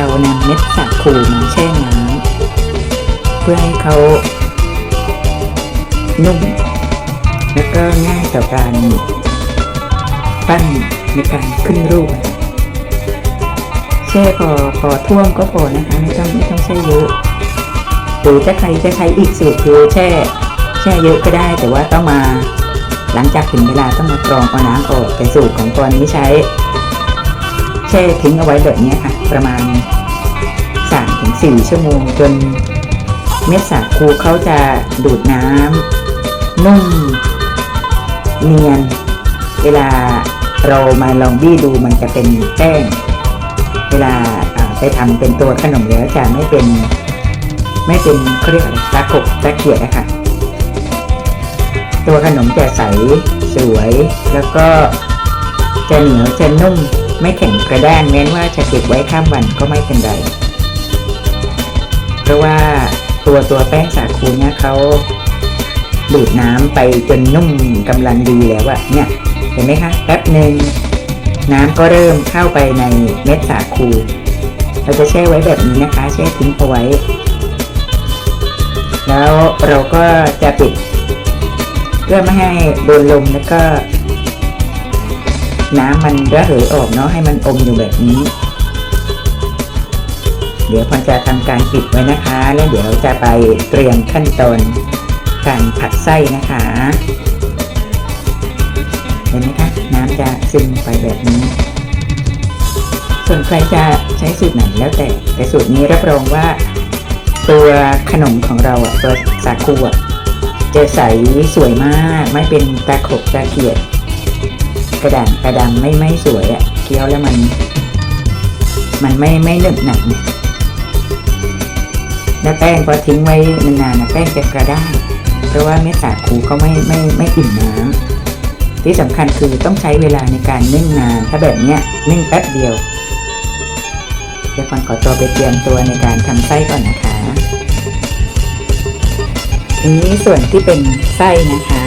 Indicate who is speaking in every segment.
Speaker 1: เรานำเม็ดสาคูมาแช่น้ำเพื่อให้เขานุ่ม แล้วก็ง่ายต่อการปั้นในการขึ้นรูปแช่พอพอท่วมก็พอนะคะไม่ต้องไม่ต้องแช่เยอะหรือถ้าใครจะใช้อีกสูตรคือแช่แช่เยอะก็ได้ แต่ว่าต้องมาหลังจากถึงเวลาต้องมากรองเอาน้ำออกแต่สูตรของตัวนี้ใช้ แช่ทิ้งเอาไว้แบบนี้ค่ะ ประมาณ3ถึง4ชั่วโมงจนเม็ดสาคูเขาจะดูดน้ำนุ่มเนียน เวลาเรามาลองบี้ดูมันจะเป็นแป้ง เวลาไปทำเป็นตัวขนมแล้วจะไม่เป็น ไม่เป็นเขาเรียกอะไรตะขบตะเกียบอะค่ะตัวขนมจะใสสวย แล้วก็จะเหนียวจะนุ่ม ไม่แข็งกระด้างแม้นว่าจะเก็บไว้ข้ามวันก็ไม่เป็นไร เพราะว่าตัวตัวแป้งสาคูเนี่ยเขาดูดน้ำไปจนนุ่มกำลังดีแล้วอะเนี่ย เห็นไหมคะแป๊บหนึ่งน้ำก็เริ่มเข้าไปในเม็ดสาคู เราจะแช่ไว้แบบนี้นะคะ แช่ทิ้งเอาไว้ แล้วเราก็จะปิด เพื่อไม่ให้โดนลมแล้วก็ น้ำมันระเหยออกเนาะให้มันอมอยู่แบบนี้ เดี๋ยวพอนจะทำการปิดไว้นะคะ แล้วเดี๋ยวเราจะไปเตรียมขั้นตอนการผัดไส้นะคะเห็นไหมคะน้ำจะซึมไปแบบนี้ ส่วนใครจะใช้สูตรไหนแล้วแต่แต่สูตรนี้รับรองว่า ตัวขนมของเราอะตัวสาคูอะจะใสสวยมากไม่เป็นตาขบตาเกียด กระด่างกระดำไม่ไม่สวยอะเคี้ยวแล้วมัน มันไม่ไม่หนึบหนักเนี่ยแล้วแป้งพอทิ้งไว้นานๆนะแป้งจะกระด้างเพราะว่าเม็ดสาคูเขาไม่ไม่ไม่อิ่มน้ำที่สำคัญคือต้องใช้เวลาในการนึ่งนาน ถ้าแบบเนี้ยนึ่งแป๊บเดียวเดี๋ยวก่อนขอตัวไปเตรียมตัวในการทำไส้ก่อนนะคะอันนี้ส่วนที่เป็นไส้นะคะ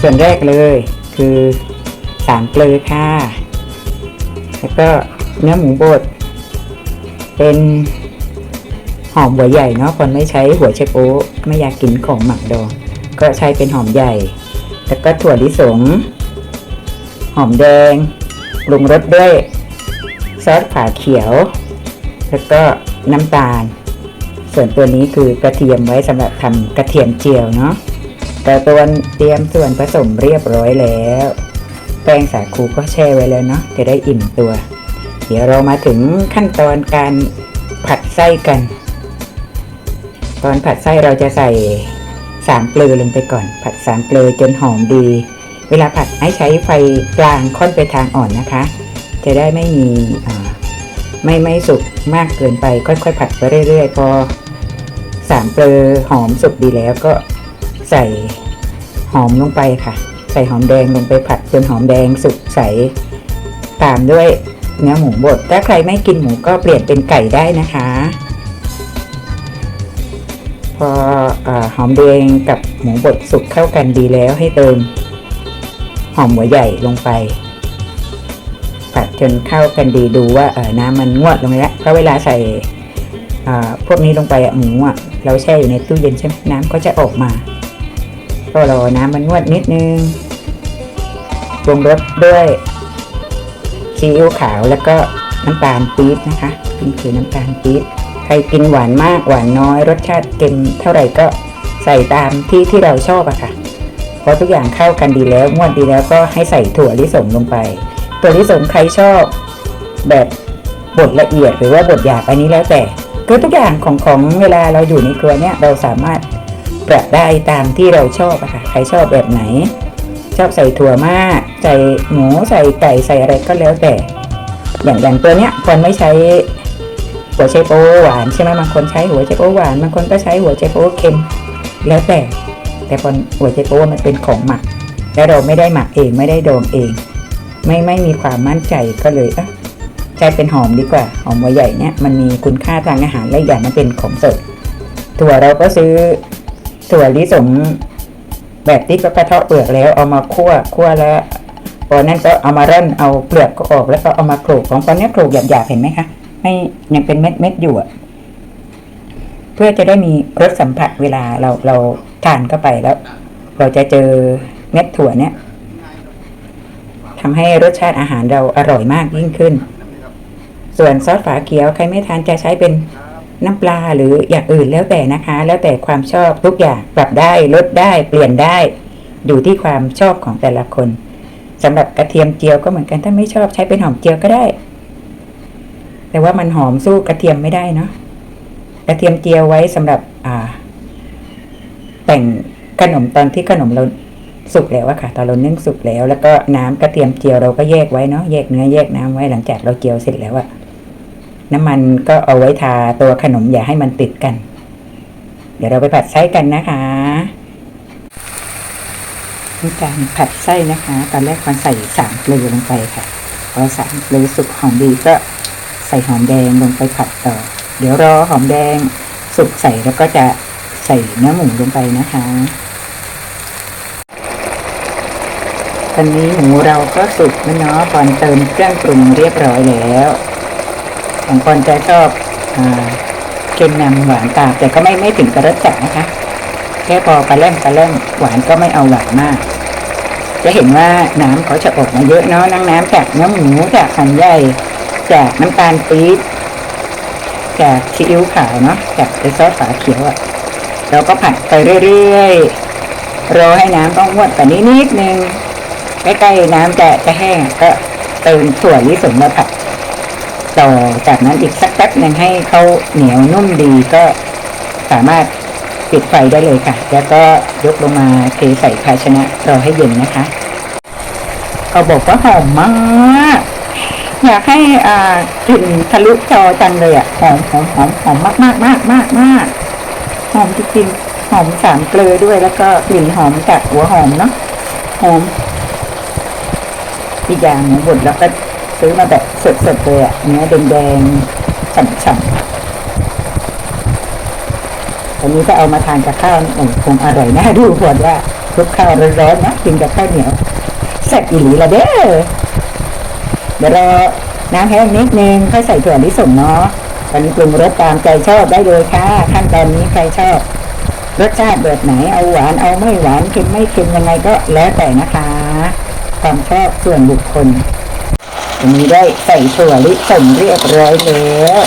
Speaker 1: ส่วนแรกเลย คือสามเกลือค่ะ แล้วก็เนื้อหมูบด เป็นหอมหัวใหญ่เนาะคนไม่ใช้หัวเชโป๊ไม่อยากกินของหมักดอง ก็ใช้เป็นหอมใหญ่ แล้วก็ถั่วลิสง หอมแดงปรุงรสด้วยซอสขาเขียว แล้วก็น้ำตาล ส่วนตัวนี้คือกระเทียมไว้สำหรับทำกระเทียมเจียวเนาะ แต่ตัวเตรียมส่วนผสมเรียบร้อยแล้ว แป้งสาคูก็แช่ไว้แล้วเนาะจะได้อิ่มตัว เดี๋ยวเรามาถึงขั้นตอนการผัดไส้กัน ตอนผัดไส้เราจะใส่สามเกลือลงไปก่อน ผัดสามเกลือจนหอมดี เวลาผัดให้ใช้ไฟกลางค่อนไปทางอ่อนนะคะ จะได้ไม่มีไม่ไม่สุกมากเกินไป ค่อยๆ ผัดไปเรื่อยๆ พอสามเกลือหอมสุกดีแล้วก็ ใส่หอมลงไปค่ะ ใส่หอมแดงลงไปผัดจนหอมแดงสุกใส ตามด้วยเนื้อหมูบด ถ้าใครไม่กินหมูก็เปลี่ยนเป็นไก่ได้นะคะ พออหอมแดงกับหมูบดสุกเข้ากันดีแล้วให้เติมหอมหัวใหญ่ลงไป ผัดจนเข้ากันดีดูว่าเออน้ำมันงวดลงแล้วเพราะเวลาใส่พวกนี้ลงไปหมูอะเราแช่อยู่ในตู้เย็นใช่ไหมน้ำก็จะออกมา ก็รอน้ำมันงวดนิดนึงปรุงรสด้วยซีอิ๊วขาวแล้วก็น้ำตาลปี๊บนะคะนี่คือน้ำตาลปี๊บใครกินหวานมากหวานน้อย รสชาติเต็มเท่าไหร่ก็ใส่ตามที่ที่เราชอบอะค่ะพอทุกอย่างเข้ากันดีแล้วงวดดีแล้วก็ให้ใส่ถั่วลิสงลงไป ถั่วลิสงใครชอบแบบบดละเอียดหรือว่าบดหยาบอันนี้แล้วแต่คือทุกอย่างของของเวลาเราอยู่ในครัวเนี่ยเราสามารถ ปรับได้ตามที่เราชอบอะค่ะใครชอบแบบไหน ชอบใส่ถั่วมาก ใส่หมูใส่ไก่ใส่อะไรก็แล้วแต่ อย่างอย่างตัวเนี้ยคนไม่ใช้หัวไชโป๊หวานใช่ไหมบางคนใช้หัวไชโป๊หวานบางคนก็ใช้หัวไชโป๊เค็มแล้วแต่ แต่คนหัวไชโป๊มันเป็นของหมัก แล้วเราไม่ได้หมักเองไม่ได้โดองเอง ไม่ไม่มีความมั่นใจก็เลยเอะใช้เป็นหอมดีกว่าหอมหัวใหญ่เนี่ยมันมีคุณค่าทางอาหารและอย่างมันเป็นของสดถั่วเราก็ซื้อ ถั่วลิสงแบบที่ก็กระเทาะเปลือกแล้วเอามาคั่วคั่วแล้วพอนั้นก็เอามาร่อนเอาเปลือกก็ออกแล้วก็เอามาโขลกของตอนนี้โขลกหยาบๆเห็นไหมคะให้ยังเป็นเม็ดเม็ดๆอยู่อะเพื่อจะได้มีรสสัมผัสเวลาเราเราทานเข้าไปแล้ว เราจะเจอเม็ดถั่วเนี้ยทำให้รสชาติอาหารเราอร่อยมากยิ่งขึ้น ส่วนซอสฝาเขียวใครไม่ทานจะใช้เป็น น้ำปลาหรืออย่างอื่นแล้วแต่นะคะ แล้วแต่ความชอบทุกอย่างปรับได้ลดได้เปลี่ยนได้ อยู่ที่ความชอบของแต่ละคนสำหรับกระเทียมเจียวก็เหมือนกันถ้าไม่ชอบใช้เป็นหอมเจียวก็ได้ แต่ว่ามันหอมสู้กระเทียมไม่ได้เนาะกระเทียมเจียวไว้สำหรับอ่า แต่งขนมตอนที่ขนมเราสุกแล้วอะค่ะตอนเรานึ่งสุกแล้ว แล้วก็น้ำกระเทียมเจียวเราก็แยกไว้เนาะแยกเนื้อแยกน้ำไว้หลังจากเราเจียวเสร็จแล้วอะ น้ำมันก็เอาไว้ทาตัวขนมอย่าให้มันติดกัน เดี๋ยวเราไปผัดไส้กันนะคะนี่การผัดไส้นะคะ ตอนแรกมันใส่สามเกลือลงไปค่ะพอสามเกลือสุกหอมดีก็ใส่หอมแดงลงไปผัดต่อ เดี๋ยวรอหอมแดงสุกใส่แล้วก็จะใส่เนื้อหมูลงไปนะคะตอนนี้หมูเราก็สุกแล้วเนาะก่อนเติมเครื่องปรุงเรียบร้อยแล้ว ของคนจะชอบอาเค็มนำหวานตาม แต่ก็ไม่ไม่ถึงกับรสจัดนะคะ แค่พอปลาเล่มปลาเล่มหวานก็ไม่เอาหวานมาก จะเห็นว่าน้ำเขาจะออกมาเยอะเนาะน้ำน้ำจากเนื้อหมูจากหันใหญ่จากน้ำตาลปี๊บจากซีอิ๊วขาวเนาะจากไอซอสฝาเขียวอะ่ะเราก็ผัดไปเรื่อยๆ รอให้น้ำต้องงวดแต่นี้นิดนึง ใกล้ๆน้ำจะจะแห้งก็เติมถั่วลิสงมาผัด ต่อจากนั้นอีกสักแป๊บหนึ่งให้เขาเหนียวนุ่มดีก็สามารถปิดไฟได้เลยค่ะ แล้วก็ยกลงมาเทใส่ภาชนะรอให้เย็นนะคะเขาบอกว่าหอมมาก อยากให้อ่ากลิ่นทะลุจอจังเลยอะหอมหอมหอมหอมมากมากมากมากมากหอมจริงๆหอมสามเกลือด้วยแล้วก็กลิ่นหอมจากหัวหอมเนาะหอมอีกอย่างหมูบดแล้วก็ ซื้อมาแบบสดๆเลยอะเนื้อแดงๆฉ่ำๆอันนี้ก็เอามาทานกับข้าวโอ้คงอร่อยนะดูหัวว่าคลุกข้าวร้อนๆนะกินกับข้าวเหนียวแซ่บอีหลีละเด้อเดี๋ยวรอน้ำแห้งนิดนึงค่อยใส่ถั่วลิสงเนาะตอนนี้ปรุงรสตามใจชอบได้เลยค่ะขั้นตอนนี้ใครชอบ รสชาติแบบไหนเอาหวานเอาไม่หวานเค็มไม่เค็มยังไงก็แล้วแต่นะคะ ความชอบส่วนบุคคล วันนี้ได้ใส่ถั่วลิสงเรียบร้อยแล้ว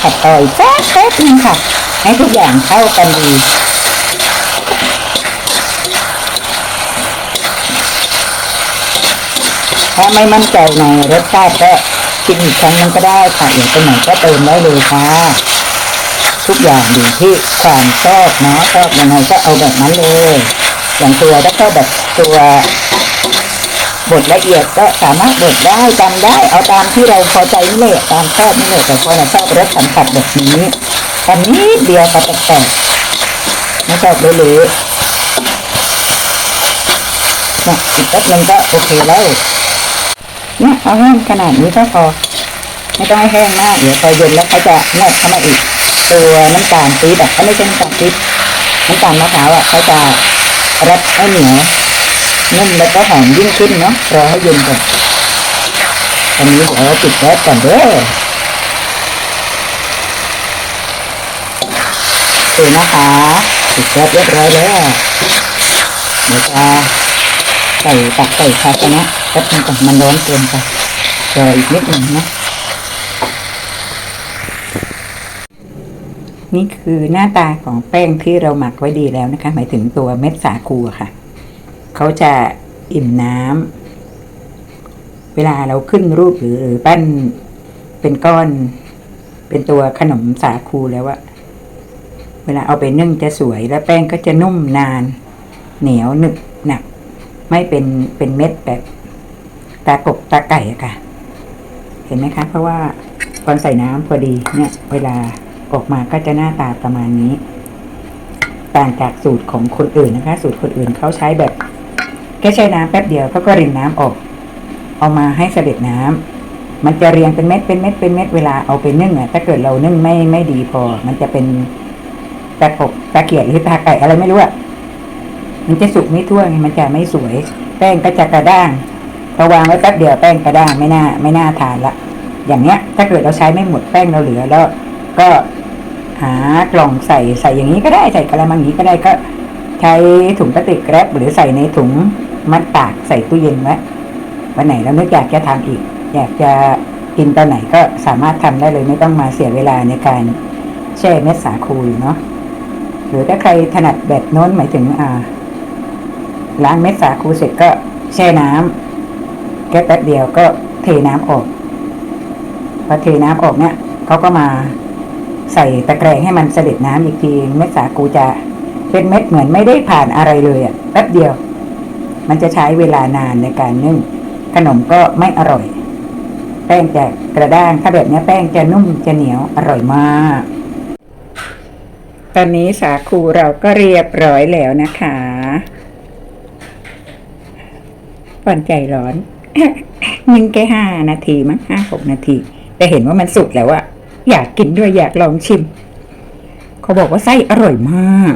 Speaker 1: ผัดต่อยแป๊บแป๊บนึงค่ะ ให้ทุกอย่างเข้ากันดีถ้าไม่มั่นใจในรสชาติก็กินอีกครั้งนึงก็ได้ค่ะอยากไปไหนก็เติมได้เลยค่ะ ทุกอย่างอยู่ที่ความชอบนะชอบยังไงก็เอาแบบนั้นเลยอย่างตัวถ้าชอบแบบตัว บดละเอียดก็สามารถบดได้จำได้เอาตามที่เราพอใจนี่เลยตามชอบนี่เลยแต่คนชอบรสสัมผัสแบบนี้ทำนิดเดียวก็แตกๆไม่ชอบเลยเลยเนี่ยอีกแป๊บนึงก็โอเคแล้วเนี่ยเอาแห้งขนาดนี้ก็พอไม่ต้องให้แห้งมากเดี๋ยวพอเย็นแล้วเขาจะงอกเข้ามาอีก ตัวน้ำตาลปี๊บอะเขาไม่ใช่น้ำตาลปี๊บน้ำตาลมะพร้าวอะเขาจะรัดให้เหนียว นุ่มแล้วก็หอมยิ่งขึ้นเนาะรอให้เย็นก่อนตอนนี้เดี๋ยวเราปิดแก๊สก่อนเด้อโอเคนะคะปิดแก๊สเรียบร้อยแล้วเดี๋ยวจะใส่ตักใส่ภาชนะแป๊บนึงก่อนมันร้อนเกินไปรออีกนิดหนึ่งนะนี่คือหน้าตาของแป้งที่เราหมักไว้ดีแล้วนะคะ หมายถึงตัวเม็ดสาคูค่ะ เขาจะอิ่มน้ำเวลาเราขึ้นรูปหรือหรือปั้นเป็นก้อน เป็นตัวขนมสาคูแล้วอะเวลาเอาไปนึ่งจะสวยและแป้งก็จะนุ่มนาน เหนียวหนึบหนัก ไม่เป็นเป็นเม็ดแบบตากบตาไก่อะค่ะ เห็นไหมคะ เพราะว่าตอนใส่น้ำพอดีเนี่ย เวลาออกมาก็จะหน้าตาประมาณนี้ ต่างจากสูตรของคนอื่นนะคะ สูตรคนอื่นเขาใช้แบบ แค่ใช้น้ำแป๊บเดียวเขาก็รินน้ำออก เอามาให้เสด็จน้ำมันจะเรียงเป็นเม็ดเป็นเม็ดเป็นเม็ดเวลาเอาไปนึ่งอะถ้าเกิดเรานึ่งไม่ไม่ดีพอ มันจะเป็นตะกบตะเกียบหรือตาไก่อะไรไม่รู้อะมันจะสุกไม่ทั่วไงมันจะไม่สวย แป้งก็จะกระด้างพอวางไว้แป๊บเดียวแป้งกระด้างไม่น่า ไม่น่าทานละอย่างเนี้ย ถ้าเกิดเราใช้ไม่หมดแป้งเราเหลือแล้ว ก็หากล่องใส่ใส่อย่างนี้ก็ได้ใส่กระมังงนี้ก็ได้ก็ ใช้ถุงพลาสติกแร็บหรือใส่ในถุง มัดปากใส่ตู้เย็นไว้วันไหนเราไม่อยากจะทำอีก อยากจะกินตอนไหนก็สามารถทำได้เลยไม่ต้องมาเสียเวลาในการแช่เม็ดสาคูอยู่เนาะหรือถ้าใครถนัดแบบโน้นหมายถึงอ่าล้างเม็ดสาคูเสร็จก็แช่น้ำแค่แป๊บเดียวก็เทน้ำออกพอเทน้ำออกเนี่ยเขาก็มาใส่ตะแกรงให้มันเสด็จน้ำอีกทีเม็ดสาคูจะเป็นเม็ดเหมือนไม่ได้ผ่านอะไรเลยอะ่ะแป๊บเดียว มันจะใช้เวลานานในการนึ่ง ขนมก็ไม่อร่อย แป้งจะกระด้างถ้าแบบนี้แป้งจะนุ่มจะเหนียวอร่อยมาก ตอนนี้สาคูเราก็เรียบร้อยแล้วนะคะก่อนใจร้อนนึ่งแค่ห้านาทีมั้งห้าหกนาที แต่เห็นว่ามันสุกแล้วอะอยากกินด้วยอยากลองชิม เขาบอกว่าไส้อร่อยมาก